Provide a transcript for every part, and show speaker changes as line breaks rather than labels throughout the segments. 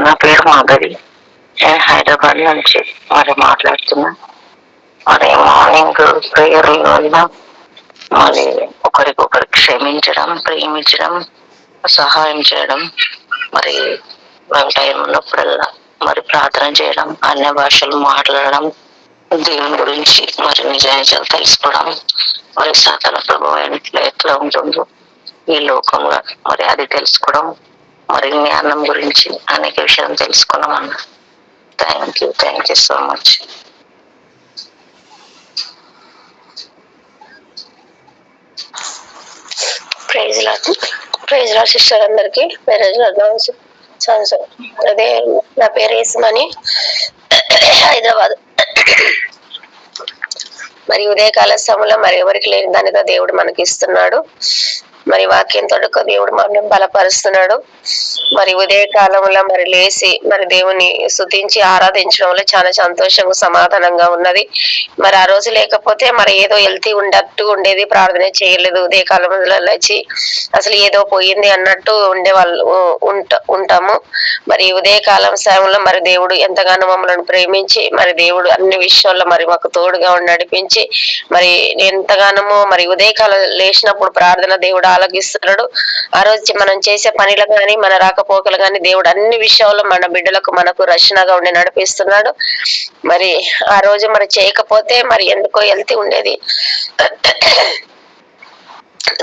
నా పేరు మాధవి. నేను హైదరాబాద్ నుంచి మరి మాట్లాడుతున్నా. మరి మార్నింగ్ ప్రేయర్ మరి ఒకరికొకరు క్షమించడం ప్రేమించడం సహాయం చేయడం మరి టైం ఉన్నప్పుడల్లా మరి ప్రార్థన చేయడం అన్య భాషలు మాట్లాడడం దేవుని గురించి మరి నిజాయితీలు తెలుసుకోవడం మరి సతన ప్రభావం ఎట్లా ఎట్లా ఉంటుందో ఈ లోకంలో. మరి అది తెలుసుకోవడం మరి జ్ఞానం గురించి అనేక విషయాలు తెలుసుకున్నాం అన్న. Thank you thank you so much
praise Lord praise Lord sister అందరికి. ప్రైజ్ సాన్స్ అదే నా పేరు ఏసుమని హైదరాబాద్. మరి ఉదయకాల సమయంలో మరి ఎవరికి లేని దానితో దేవుడు మనకి ఇస్తున్నాడు. మరి వాక్యంతో దేవుడు మనం బలపరుస్తున్నాడు. మరి ఉదయ కాలంలో మరి లేచి మరి దేవుని స్తుతించి ఆరాధించడం వల్ల చాలా సంతోషంగా సమాధానంగా ఉన్నది. మరి ఆ రోజు లేకపోతే మరి ఏదో వెళ్తీ ఉండట్టు ఉండేది ప్రార్థన చేయలేదు. ఉదయ కాలంలో లేచి అసలు ఏదో పోయింది అన్నట్టు ఉండే వాళ్ళు ఉంట ఉంటాము. మరి ఉదయ కాలం సమయంలో మరి దేవుడు ఎంతగానో మమ్మల్ని ప్రేమించి మరి దేవుడు అన్ని విషయాల్లో మరి మాకు తోడుగా ఉండి నడిపించి మరి ఎంతగానో మరి ఉదయకాలం లేచినప్పుడు ప్రార్థన దేవుడు ఆలగిస్తున్నాడు ఆ రోజు మనం చేసే పనిలో కానీ మన రాకపోకలు కానీ దేవుడు అన్ని విషయాల్లో మన బిడ్డలకు మనకు రక్షణగా ఉండి నడిపిస్తున్నాడు. మరి ఆ రోజు మరి చేయకపోతే మరి ఎందుకో వెళ్తూ ఉండేది.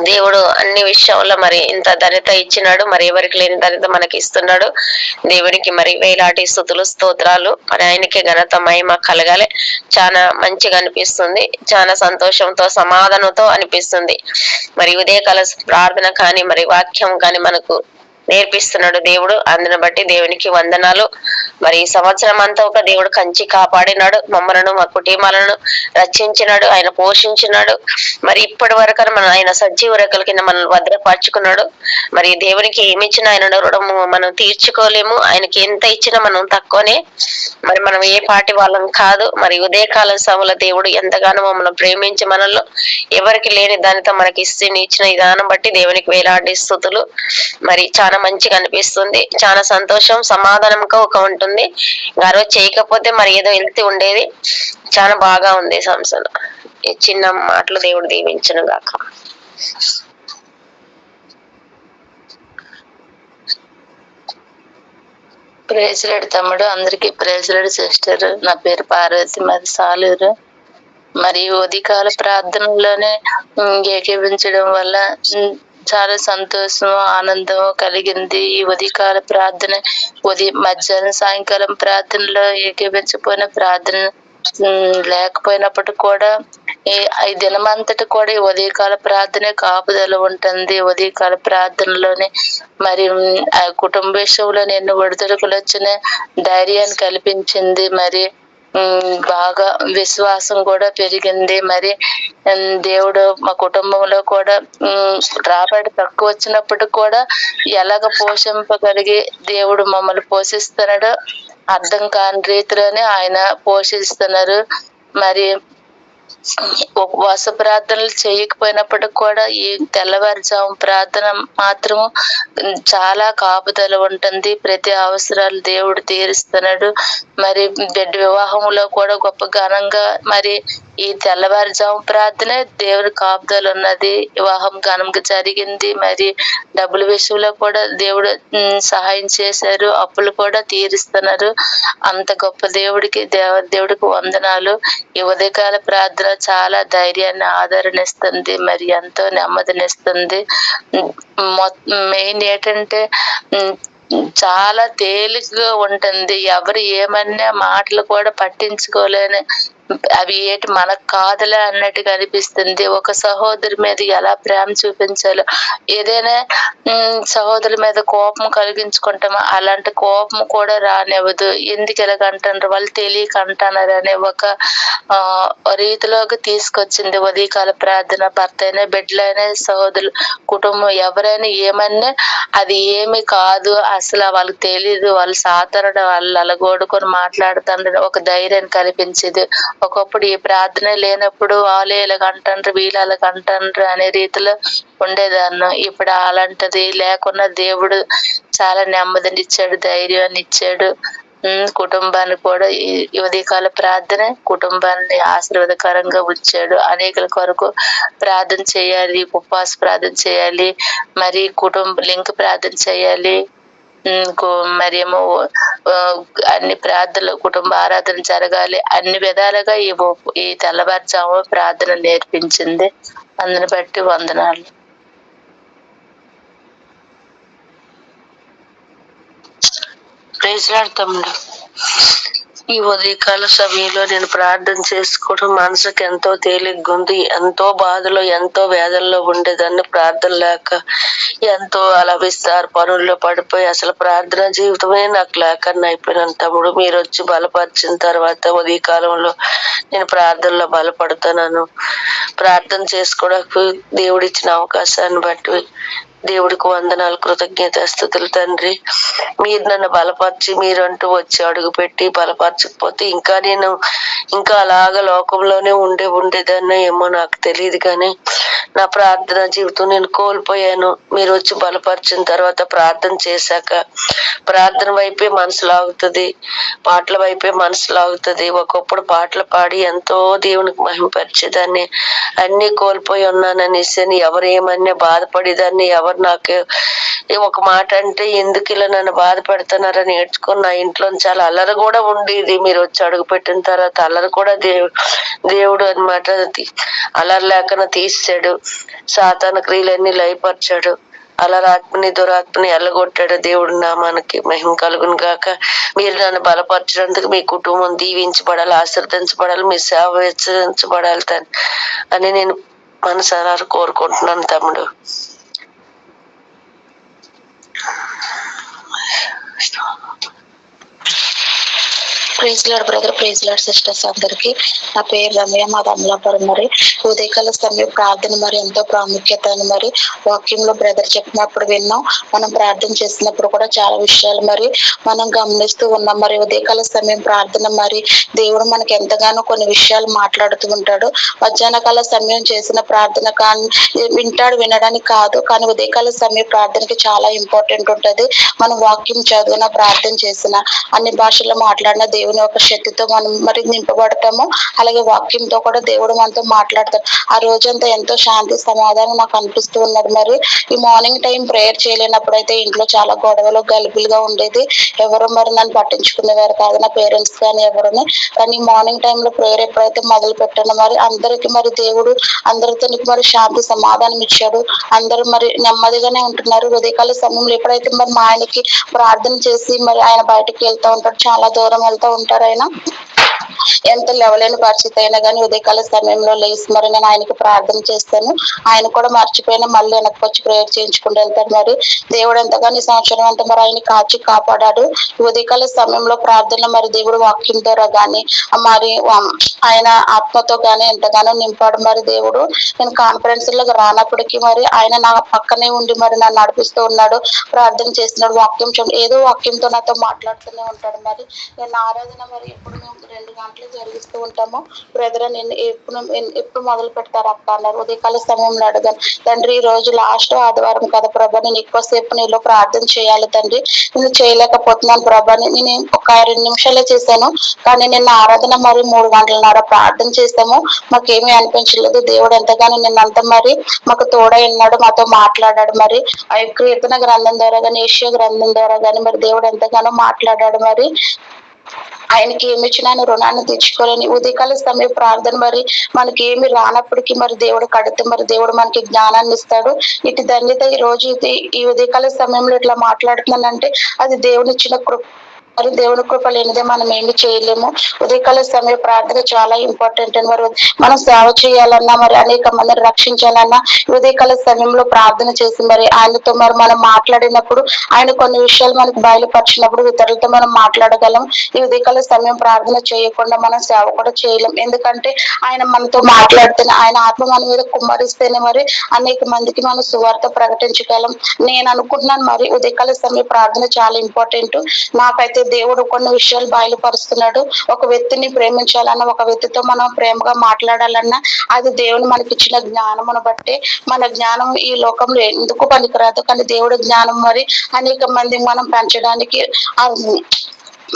దేవుడు అన్ని విషయంలో మరి ఇంత ధనిత ఇచ్చినాడు. మరి ఎవరికి లేని ధనిత మనకి ఇస్తున్నాడు. దేవునికి మరి వేలాటి స్థుతులు స్తోత్రాలు. మరి ఆయనకి ఘనత మహిమ కలగాలి. చాలా మంచిగా అనిపిస్తుంది. చాలా సంతోషంతో సమాధానంతో అనిపిస్తుంది. మరి ఉదయకాల ప్రార్థన కానీ మరి వాక్యం కానీ మనకు నేర్పిస్తున్నాడు దేవుడు. అందుని బట్టి దేవునికి వందనాలు. మరి ఈ సంవత్సరం అంతా ఒక దేవుడు కంచి కాపాడినాడు. మమ్మలను మా కుటుంబాలను రక్షించినాడు. ఆయన పోషించినాడు. మరి ఇప్పటి వరకు మనం ఆయన సజీవ రెక్కల కింద మనల్ని భద్రపరచుకున్నాడు. మరి దేవునికి ఏమి ఇచ్చినా ఆయన రుణము మనం తీర్చుకోలేము. ఆయనకి ఎంత ఇచ్చినా మనం తక్కువనే. మరి మనం ఏ పాటి వాళ్ళం కాదు. మరి ఉదయకాల సమయంలో దేవుడు ఎంతగానో మమ్మల్ని ప్రేమించి మనల్లో ఎవరికి లేని దానితో మనకి ఇస్తే ఇచ్చిన విధానం బట్టి దేవునికి వేలాడి స్థుతులు. మరి చాలా మంచిగా అనిపిస్తుంది. చాలా సంతోషం సమాధానంగా ఒక ఉంటుంది. ఆ రోజు చేయకపోతే మరి ఏదో వెళ్తూ ఉండేది. చాలా బాగా ఉంది సంస్థలు ఈ చిన్న మాటలు దేవుడు దీవించను గాక.
ప్రేజలాడు తమ్ముడు అందరికి ప్రేజలాడు సిస్టర్ నా పేరు పార్వతి మాది సాలూరు. మరి ఉదయకాల ప్రార్థనలోనే ఉమ్, ఏకీభించడం వల్ల చాలా సంతోషం ఆనందం కలిగింది. ఈ ఉదయకాల ప్రార్థన ఉదయం మధ్యాహ్నం సాయంకాలం ప్రార్థనలో ఏకీపించిపోయిన ప్రార్థన ఉమ్, లేకపోయినప్పటికీ కూడా ఈ ఈ దినమంతటి కూడా ఈ ఉదయకాల ప్రార్థనే కాపుదల ఉంటుంది. ఉదయకాల ప్రార్థనలోనే మరి ఆ కుటుంబ విషయంలో ఎన్ని ఒడిదుడుకులు వచ్చిన ధైర్యాన్ని కల్పించింది. మరి బాగా విశ్వాసం కూడా పెరిగింది. మరి దేవుడు మా కుటుంబంలో కూడా రాబడి తక్కువ వచ్చినప్పుడు కూడా ఎలాగ పోషింపగలిగి దేవుడు మమ్మల్ని పోషిస్తున్నాడో అర్థం కాని రీతిలోనే ఆయన పోషిస్తున్నారు. మరి ఉపవాస ప్రార్థనలు చేయకపోయినప్పటికి కూడా ఈ తెల్లవారుజాము ప్రార్థన మాత్రము చాలా కాపుదల ఉంటుంది. ప్రతి అవసరాలు దేవుడు తీరుస్తున్నాడు. మరి బిడ్డ వివాహంలో కూడా గొప్ప ఘనంగా మరి ఈ తెల్లవారుజాము ప్రార్థనే దేవుడి కాపుదలు ఉన్నది వివాహం ఘనంగా జరిగింది. మరి డబ్బుల విషయంలో కూడా దేవుడు సహాయం చేశారు. అప్పులు కూడా తీరుస్తున్నారు. అంత గొప్ప దేవుడికి దేవ దేవుడికి వందనాలు. ఈ ఉదయకాల ప్రార్థన చాలా ధైర్యాన్ని ఆదరణ ఇస్తుంది మరి ఎంతో నెమ్మదినిస్తుంది. మెయిన్ ఏంటంటే చాలా తేలికగా ఉంటుంది. ఎవరు ఏమన్నా మాటలు కూడా పట్టించుకోలేని అవి ఏంటి మనకు కాదులే అన్నట్టుగా అనిపిస్తుంది. ఒక సహోదరి మీద ఎలా ప్రేమ చూపించాలో ఏదైనా ఉమ్, సహోదరుల మీద కోపం కలిగించుకుంటామో? అలాంటి కోపం కూడా రానివ్వదు. ఎందుకు ఇలాగ అంటారు వాళ్ళు తెలియక అంటున్నారు అనే ఒక రీతిలోకి తీసుకొచ్చింది ఉదయకాల ప్రార్థన. భర్త అయినా బిడ్డలైనా సహోదరులు కుటుంబం ఎవరైనా ఏమన్నా అది ఏమి కాదు అసలు వాళ్ళకి తెలియదు వాళ్ళు సాధారణ వాళ్ళు అలగోడుకొని మాట్లాడుతుండ్రు ఒక ధైర్యం కల్పించేది. ఒకప్పుడు ఈ ప్రార్థన లేనప్పుడు వాళ్ళు ఇలాగ అంటారు వీళ్ళు అలాగ అంటారు అనే రీతిలో ఉండేదాన్ని. ఇప్పుడు అలాంటిది లేకుండా దేవుడు చాలా నెమ్మదిని ఇచ్చాడు ధైర్యాన్ని ఇచ్చాడు. కుటుంబాన్ని కూడా ఈ ఉదయకాల ప్రార్థన కుటుంబాన్ని ఆశీర్వాదకరంగా ఉంచాడు. అనేకల కొరకు ప్రార్థన చేయాలి ఉపవాస ప్రార్థన చేయాలి మరి కుటుంబ లింక్ ప్రార్థన చేయాలి. మరేమో మరి ఏమో అన్ని ప్రార్థనలు కుటుంబ ఆరాధన జరగాలి అన్ని విధాలుగా ఈ ఈ తెల్లవారుజాము ప్రార్థన నేర్పించింది. అందుని బట్టి వందనాలు.
ప్రైజ్ తమ్ముడు ఈ ఉదయకాల సమయంలో నేను ప్రార్థన చేసుకోవడం మనసుకు ఎంతో తేలిగ్గా ఉంది. ఎంతో బాధలో ఎంతో వేదనలో ఉండేదాన్ని ప్రార్థన లేక ఎంతో అలా విస్తారు పనుల్లో పడిపోయి అసలు ప్రార్థన జీవితమే నాకు లేకన్నా అయిపోయినాను తమ్ముడు. మీరు వచ్చి బలపరిచిన తర్వాత ఉదయకాలంలో నేను ప్రార్థనలో బలపడుతున్నాను ప్రార్థన చేసుకోవడానికి దేవుడిచ్చిన అవకాశాన్ని బట్టి దేవుడికి వందనాలు కృతజ్ఞత స్థుతులు తండ్రి. మీరు నన్ను బలపరిచి మీరంటూ వచ్చి అడుగు పెట్టి బలపరచకపోతే ఇంకా నేను ఇంకా అలాగ లోకంలోనే ఉండే ఉండేదాన్ని ఏమో నాకు తెలియదు కానీ నా ప్రార్థన జీవితం నేను కోల్పోయాను. మీరు వచ్చి బలపరిచిన తర్వాత ప్రార్థన చేశాక ప్రార్థన వైపే మనసు లాగుతుంది పాటల వైపే మనసు లాగుతుంది. ఒకప్పుడు పాటలు పాడి ఎంతో దేవునికి మహిమపరిచేదాన్ని అన్ని కోల్పోయి ఉన్నాననేసి ఎవరేమన్నా ఎవరు బాధపడేదాన్ని ఎవరు నాకు ఒక మాట అంటే ఎందుకు ఇలా నన్ను బాధ పెడుతున్నారని నేర్చుకుని నా ఇంట్లో చాలా అల్లరి కూడా ఉండేది. మీరు వచ్చి అడుగు పెట్టిన తర్వాత అల్లరి కూడా దేవుడు దేవుడు అనమాట అల్లరి లేకుండా తీసాడు సాతాన క్రియలన్నీ లయపరిచాడు. అలరాత్మని దురాత్మని ఎల్లగొట్టాడు దేవుడు మనకి మహిమ కలుగును గాక. మీరు నన్ను బలపరచడానికి మీ కుటుంబం దీవించబడాలి ఆశ్రదించబడాలి మీ సేవ హెచ్చరించబడాలి అని నేను మనసారా కోరుకుంటున్నాను తమ్ముడు. что?
Praise Lord brother praise Lord sisters అందరికి. నా పేరు రమ్య మాది అమలాపురం మరి. ఉదయకాల సమయం ప్రార్థన మరి ఎంతో ప్రాముఖ్యత అని మరి వాక్యంలో బ్రదర్ చెప్పినప్పుడు విన్నాం. మనం ప్రార్థన చేసినప్పుడు కూడా చాలా విషయాలు మరి మనం గమనిస్తూ ఉన్నాం. మరి ఉదయకాల సమయం ప్రార్థన మరి దేవుడు మనకి ఎంతగానో కొన్ని విషయాలు మాట్లాడుతూ ఉంటాడు. మధ్యాహ్న కాల సమయం చేసిన ప్రార్థన కానీ వింటాడు వినడానికి కాదు. కానీ ఉదయకాల సమయం ప్రార్థనకి చాలా ఇంపార్టెంట్ ఉంటది. మనం వాక్యం చదివిన ప్రార్థన చేసిన అన్ని భాషల్లో మాట్లాడిన దేవుని యొక్క శక్తితో మనం మరి నింపబడతాము అలాగే వాక్యంతో కూడా దేవుడు మనతో మాట్లాడతాడు. ఆ రోజంతా ఎంతో శాంతి సమాధానం నాకు అనిపిస్తూ ఉన్నది మరి. ఈ మార్నింగ్ టైం ప్రేయర్ చేయలేనప్పుడు అయితే ఇంట్లో చాలా గొడవలు గలుపులుగా ఉండేది. ఎవరు మరి నన్ను పట్టించుకునేవారు కాదు నా పేరెంట్స్ కానీ ఎవరుని. కానీ మార్నింగ్ టైంలో ప్రేయర్ ఎప్పుడైతే మొదలు పెట్టానో మరి అందరికి మరి దేవుడు అందరితో మరి శాంతి సమాధానం ఇచ్చాడు. అందరూ మరి నెమ్మదిగానే ఉంటున్నారు. ఉదయకాల సమయంలో ఎప్పుడైతే మరి మా ఆయనకి ప్రార్థన చేసి మరి ఆయన బయటకు వెళ్తూ ఉంటాడు చాలా దూరం వెళ్తూ ఉంటారు ఆయన ఎంత లేవలేని పరిస్థితి అయినా కానీ ఉదయకాల సమయంలో లేచి మరి నేను ఆయనకి ప్రార్థన చేస్తాను. ఆయన కూడా మర్చిపోయినా మళ్ళీ వెనక్కి వచ్చి ప్రేయర్ చేయించుకుంటూ వెళ్తాడు మరి. దేవుడు ఎంతగానో సంవత్సరం అంతా మరి ఆయన కాచి కాపాడాడు. ఉదయకాల సమయంలో ప్రార్థన మరి దేవుడు వాక్యం ద్వారా గాని మరి ఆయన ఆత్మతో కానీ ఎంతగానో నింపాడు మరి దేవుడు. నేను కాన్ఫరెన్స్లో రానప్పటికీ మరి ఆయన నా పక్కనే ఉండి మరి నన్ను నడిపిస్తూ ఉన్నాడు. ప్రార్థన చేస్తున్నాడు వాక్యం ఏదో వాక్యంతో నాతో మాట్లాడుతూనే ఉంటాడు మరి. నేను ఆరాధన మరి ఎప్పుడు మేము రెండు గంటలు జరిగిస్తూ ఉంటాము. బ్రదర్ నేను ఎప్పుడు ఎప్పుడు మొదలు పెడతారు అక్క అన్నారు. ఉదయకాల సమయంలో అడగాను. తండ్రి ఈ రోజు లాస్ట్ ఆదివారం కదా ప్రభా నేను ఎక్కువసేపు నీలో ప్రార్థన చేయాలి తండ్రి. నేను చేయలేకపోతున్నాను ప్రభా నేను ఒక రెండు నిమిషాలే చేశాను. కానీ నిన్న ఆరాధన మరి మూడు గంటలన్నర ప్రార్థన చేసాము మాకేమీ అనిపించలేదు. దేవుడు ఎంతగానో నిన్న అంత మరి మాకు తోడై ఉన్నాడు. మాతో మాట్లాడాడు మరి. ఆ కీర్తన గ్రంథం ద్వారా కానీ ఏషియా గ్రంథం ద్వారా కానీ మరి దేవుడు ఎంతగానో మాట్లాడాడు మరి. ఆయనకి ఏమి ఇచ్చినా ఆయన రుణాన్ని తెచ్చుకోలేని ఉదయకాల సమయ ప్రార్థన మరి మనకి ఏమి రానప్పటికీ మరి దేవుడు కడితే మరి దేవుడు మనకి జ్ఞానాన్ని ఇస్తాడు. ఇటు ధన్యత ఈ రోజు ఇది ఈ ఉదయకాల సమయంలో ఇట్లా మాట్లాడుతున్నానంటే అది దేవుని ఇచ్చిన కృప. మరి దేవుని కృప లేనిదే మనం ఏమి చేయలేము. ఉదయకాల సమయ ప్రార్థన చాలా ఇంపార్టెంట్ అని మరి మనం సేవ చేయాలన్నా మరి అనేక మందిని రక్షించాలన్నా ఉదయకాల సమయంలో ప్రార్థన చేసి మరి ఆయనతో మరి మనం మాట్లాడినప్పుడు ఆయన కొన్ని విషయాలు మనకు బయలుపరిచినప్పుడు ఇతరులతో మనం మాట్లాడగలం. ఈ ఉదయకాల సమయం ప్రార్థన చేయకుండా మనం సేవ కూడా చేయలేం. ఎందుకంటే ఆయన మనతో మాట్లాడితేనే ఆయన ఆత్మ మన మీద కుమ్మరిస్తేనే మరి అనేక మందికి మనం సువార్త ప్రకటించగలం. నేను అనుకుంటున్నాను మరి ఉదయకాల సమయ ప్రార్థన చాలా ఇంపార్టెంట్ నాకైతే దేవుడు కొన్ని విషయాలు బయలుపరుస్తున్నాడు. ఒక వ్యక్తిని ప్రేమించాలన్నా ఒక వ్యక్తితో మనం ప్రేమగా మాట్లాడాలన్నా అది దేవుని మనకి ఇచ్చిన జ్ఞానమును బట్టి మన జ్ఞానం ఈ లోకంలో ఎందుకు పనికిరాదు. కానీ దేవుడి జ్ఞానం మరి అనేక మంది మనం పెంచడానికి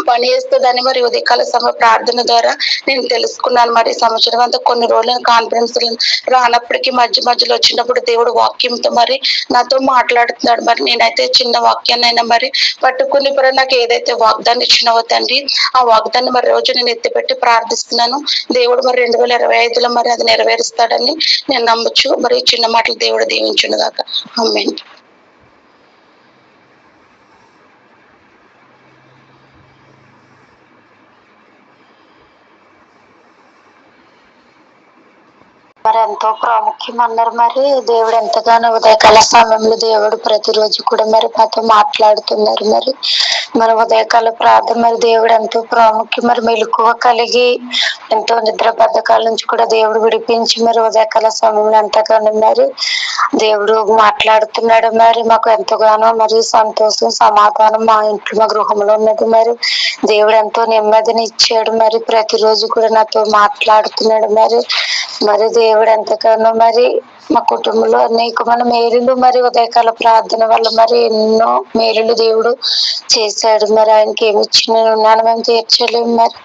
పని చేస్తుందని మరి ఉదయకాల సమయ ప్రార్థన ద్వారా నేను తెలుసుకున్నాను మరి సంవత్సరం అంతా. కొన్ని రోజులు కాన్ఫరెన్స్ రానప్పటికీ మధ్య మధ్యలో వచ్చినప్పుడు దేవుడు వాక్యంతో మరి నాతో మాట్లాడుతున్నాడు. మరి నేనైతే చిన్న వాక్యాన్ని అయినా మరి పట్టుకుని మరి నాకు ఏదైతే వాగ్దాన్ని ఇచ్చినవో తండ్రి ఆ వాగ్దాన్ని మరి రోజు నేను ఎత్తిపెట్టి ప్రార్థిస్తున్నాను. దేవుడు మరి రెండు వేల ఇరవై ఐదులో మరి అది నెరవేరుస్తాడని నేను నమ్మొచ్చు. మరి చిన్న మాటలు దేవుడు దీవించును గాక. అమ్మేన్ మరి ఎంతో ప్రాముఖ్యం అన్నారు మరి. దేవుడు ఎంతగానో ఉదయకాల సమయంలో దేవుడు ప్రతిరోజు కూడా మరి మాతో మాట్లాడుతున్నారు మరి. మరి ఉదయకాల ప్రార్థన మరి దేవుడు ఎంతో ప్రాముఖ్యం మరి మెలకువ కలిగి ఎంతో నిద్ర బద్ధకాల నుంచి కూడా దేవుడు విడిపించి మరి ఉదయకాల సమయంలో ఎంతగానో మరి దేవుడు మాట్లాడుతున్నాడు మరి. మాకు ఎంతగానో మరి సంతోషం సమాధానం మా ఇంట్లో మా గృహంలో ఉన్నది మరి. దేవుడు ఎంతో నెమ్మదిని ఇచ్చాడు మరి. ప్రతిరోజు కూడా నాతో మాట్లాడుతున్నాడు మరి. మరి దేవుడు దేవుడు ఎంతగానో మరి మా కుటుంబంలో అనేక మన మేలులు మరి ఉదయకాల ప్రార్థన వల్ల మరి ఎన్నో మేలులు దేవుడు చేశాడు. మరి ఆయనకి ఏమి ఇచ్చిన ఉన్నాను మేము తీర్చలేము మరి.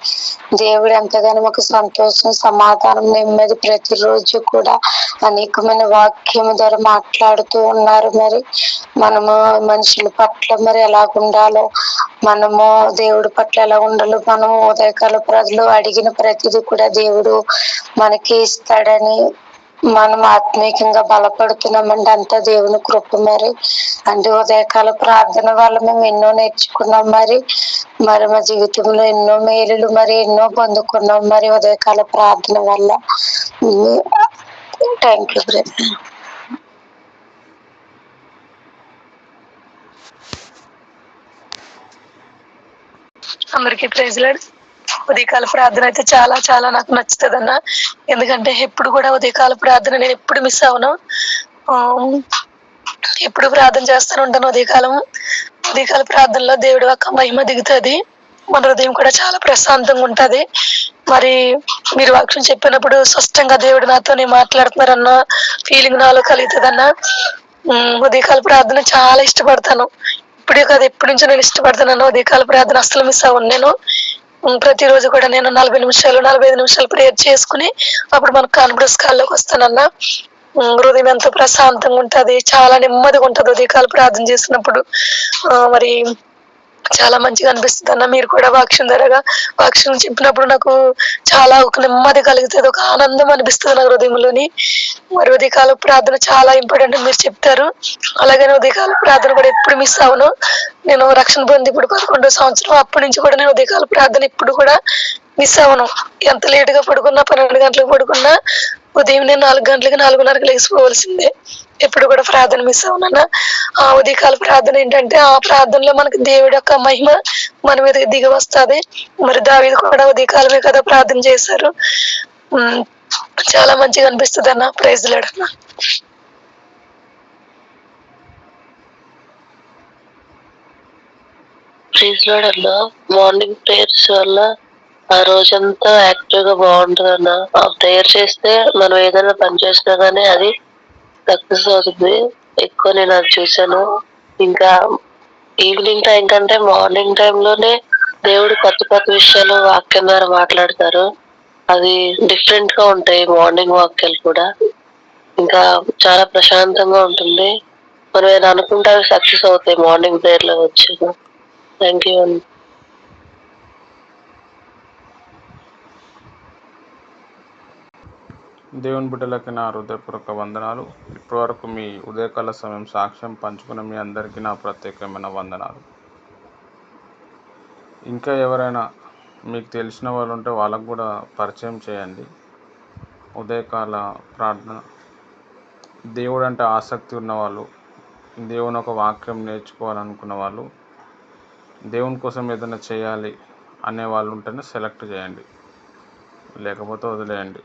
దేవుడు ఎంతగానో మాకు సంతోషం సమాధానం నెమ్మది ప్రతిరోజు కూడా అనేకమైన వాక్యం ద్వారా మాట్లాడుతూ ఉన్నారు మరి. మనము మనుషుల పట్ల మరి ఎలా ఉండాలో మనము దేవుడి పట్ల ఎలా ఉండాలో మనం ఉదయకాల ప్రజలు అడిగిన ప్రతిదీ కూడా దేవుడు మనకి ఇస్తాడని మనం ఆత్మీయంగా బలపడుతున్నామండి అంతా దేవుని కృప మరి. అంటే ఉదయకాల ప్రార్థన వల్ల మేము ఎన్నో నేర్చుకున్నాం మరి. మరి మా జీవితంలో ఎన్నో మేలులు మరి ఎన్నో పొందుకున్నాం మరి ఉదయకాల ప్రార్థన వల్ల. థ్యాంక్ యూ బ్రదర్
అందరికీ ప్రైజ్లాడ్ ఉదయకాల ప్రార్థన అయితే చాలా చాలా నాకు నచ్చుతుంది అన్న ఎందుకంటే ఎప్పుడు కూడా ఉదయకాల ప్రార్థన నేను ఎప్పుడు మిస్ అవను ఎప్పుడు ప్రార్థన చేస్తూనే ఉంటాను ఉదయకాలం. ఉదయకాల ప్రార్థనలో దేవుడు ఒక మహిమ దిగుతుంది. మన హృదయం కూడా చాలా ప్రశాంతంగా ఉంటది. మరి మీరు వాక్యం చెప్పినప్పుడు స్పష్టంగా దేవుడు నాతోనే మాట్లాడుతున్నారన్న ఫీలింగ్ నాలో కలుగుతుంది అన్న ఉదయకాల ప్రార్థన చాలా ఇష్టపడతాను. ఇప్పుడే కాదు ఎప్పటి నుంచో నేను ఇష్టపడుతున్నాను ఉదయకాల ప్రార్థన అస్సలు మిస్ అవ్వను నేను. ప్రతిరోజు కూడా నేను నలభై నిమిషాలు నలభై ఐదు నిమిషాలు ప్రేయర్ చేసుకుని అప్పుడు మనకు కాన్ఫరెన్స్ కాల్లోకి వస్తానన్న. హృదయం ఎంతో ప్రశాంతంగా ఉంటుంది చాలా నెమ్మదిగా ఉంటుంది ఉదయకాలు ప్రార్థన చేసినప్పుడు మరి చాలా మంచిగా అనిపిస్తుంది అన్న. మీరు కూడా వాక్యం ధరగా వాక్యం చెప్పినప్పుడు నాకు చాలా ఒక నెమ్మది కలుగుతుంది ఒక ఆనందం అనిపిస్తుంది నా హృదయంలోని. మరి ఉదయకాల ప్రార్థన చాలా ఇంపార్టెంట్ మీరు చెప్తారు. అలాగే ఉదయకాల ప్రార్థన కూడా ఎప్పుడు మిస్ అవను నేను రక్షణ పొంది ఇప్పుడు పదకొండో సంవత్సరం అప్పటి నుంచి కూడా నేను ఉదయకాల ప్రార్థన ఇప్పుడు కూడా మిస్ అవను ఎంత లేటుగా పడుకున్నా పన్నెండు గంటలకు పడుకున్నా ఉదయం నేను నాలుగు గంటలకి నాలుగున్నరకు లేచిపోవాల్సిందే. ఎప్పుడు కూడా ప్రార్థన మిస్ అవునన్నా ఆ ఉదయకాల ప్రార్థన ఏంటంటే ఆ ప్రార్థనలో మనకి దేవుడి యొక్క మహిమ మన మీద దిగి వస్తుంది. మరి దావీదు కూడా ఉదయకాలమే కదా ప్రార్థన చేశారు. చాలా మంచిగా అనిపిస్తుంది అన్న. ప్రైజ్ లేడన్నా
ప్రైజ్ లాడ్ అన్న. మార్నింగ్ ప్రేయర్స్ వల్ల ఆ రోజంతా యాక్టివ్గా బాగుంటుంది అన్న ఆ ప్రేయర్ చేస్తే మనం ఏదైనా పని చేసినా గానీ అది సక్సెస్ అవుతుంది ఎక్కువ నేను అది చూసాను ఇంకా ఈవినింగ్ టైం కంటే మార్నింగ్ టైంలోనే దేవుడు కొత్త కొత్త విషయాలు వాక్యం ద్వారా మాట్లాడతారు. అది డిఫరెంట్గా ఉంటాయి మార్నింగ్ వాక్యాలు కూడా. ఇంకా చాలా ప్రశాంతంగా ఉంటుంది. మనం ఏదో అనుకుంటే అవి సక్సెస్ అవుతాయి మార్నింగ్ ప్రేయర్లో వచ్చి థ్యాంక్ యూ
దేవుని బిడ్డలకి నా హృదయపూర్వక వందనాలు. ఇప్పటివరకు మీ ఉదయకాల సమయం సాక్ష్యం పంచుకున్న మీ అందరికీ నా ప్రత్యేకమైన వందనాలు. ఇంకా ఎవరైనా మీకు తెలిసిన వాళ్ళు ఉంటే వాళ్ళకు కూడా పరిచయం చేయండి. ఉదయకాల ప్రార్థన. దేవుడు అంటే ఆసక్తి ఉన్నవాళ్ళు దేవుని ఒక వాక్యం నేర్చుకోవాలనుకున్న వాళ్ళు దేవుని కోసం ఏదైనా చేయాలి అనే వాళ్ళు ఉంటేనే సెలెక్ట్ చేయండి. లేకపోతే వదిలేయండి.